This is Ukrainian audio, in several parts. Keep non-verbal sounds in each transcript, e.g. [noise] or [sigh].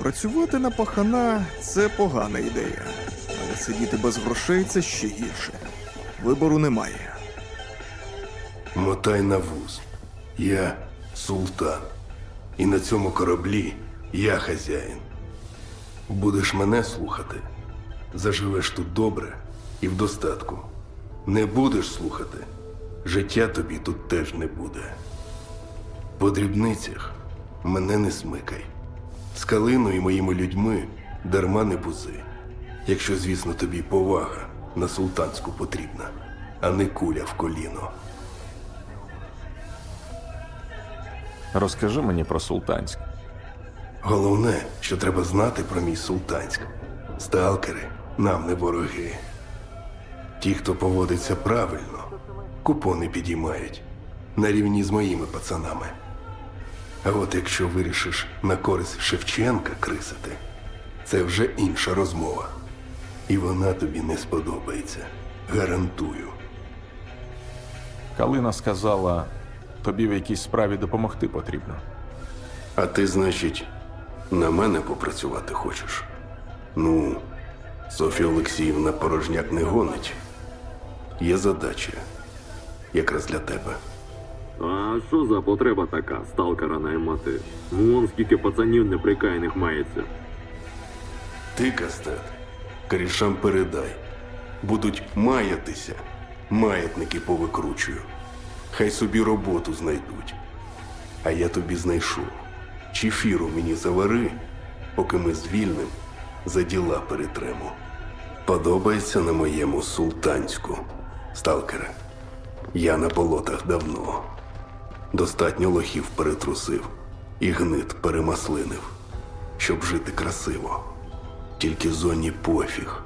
Працювати на пахана це погана ідея. Але сидіти без грошей це ще гірше. Вибору немає. Мотай на вуз. Я султан. І на цьому кораблі я хазяїн. Будеш мене слухати, заживеш тут добре і в достатку. Не будеш слухати, життя тобі тут теж не буде. По дрібницях мене не смикай. З калиною і моїми людьми дарма не бузи. Якщо, звісно, тобі повага на султанську потрібна, а не куля в коліно. Розкажи мені про Султанськ. Головне, що треба знати про мій султанськ. Сталкери нам не вороги. Ті, хто поводиться правильно, купони підіймають на рівні з моїми пацанами. А от якщо вирішиш на користь Шевченка крисити, це вже інша розмова. І вона тобі не сподобається. Гарантую. Калина сказала, тобі в якійсь справі допомогти потрібно. А ти, значить, на мене попрацювати хочеш? Ну, Софія Олексіївна порожняк не гонить. Є задача. Якраз для тебе. А що за потреба така сталкера наймати? Ну скільки пацанів неприкаяних мається. Ти, Кастет, корішам передай. Будуть маятися, маятники повикручую. Хай собі роботу знайдуть. А я тобі знайшов. Чефіру мені завари, поки ми звільним за діла перетремо. Подобається на моєму султанську, сталкере. Я на болотах давно. Достатньо лохів перетрусив і гнит перемаслинив, щоб жити красиво. Тільки зоні пофіг.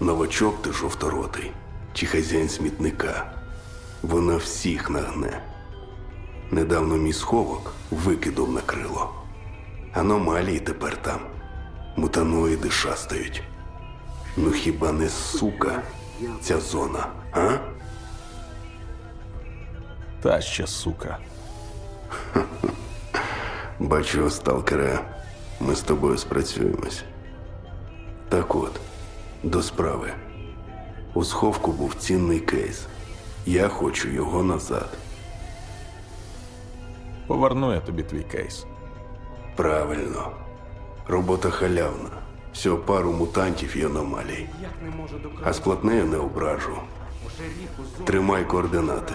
Новачок ти жовторотий, чи хазяїн смітника. Вона всіх нагне. Недавно мій сховок викидом накрило. Аномалії тепер там. Мутаноїди шастають. Ну хіба не сука ця зона, а? Та ще сука. [laughs] Бачу, сталкере, ми з тобою спрацюємось. Так от, до справи. У сховку був цінний кейс. Я хочу його назад. Поверну я тобі твій кейс. Правильно. Робота халявна. Всього пару мутантів і аномалій. А з платнею не ображу. Тримай координати.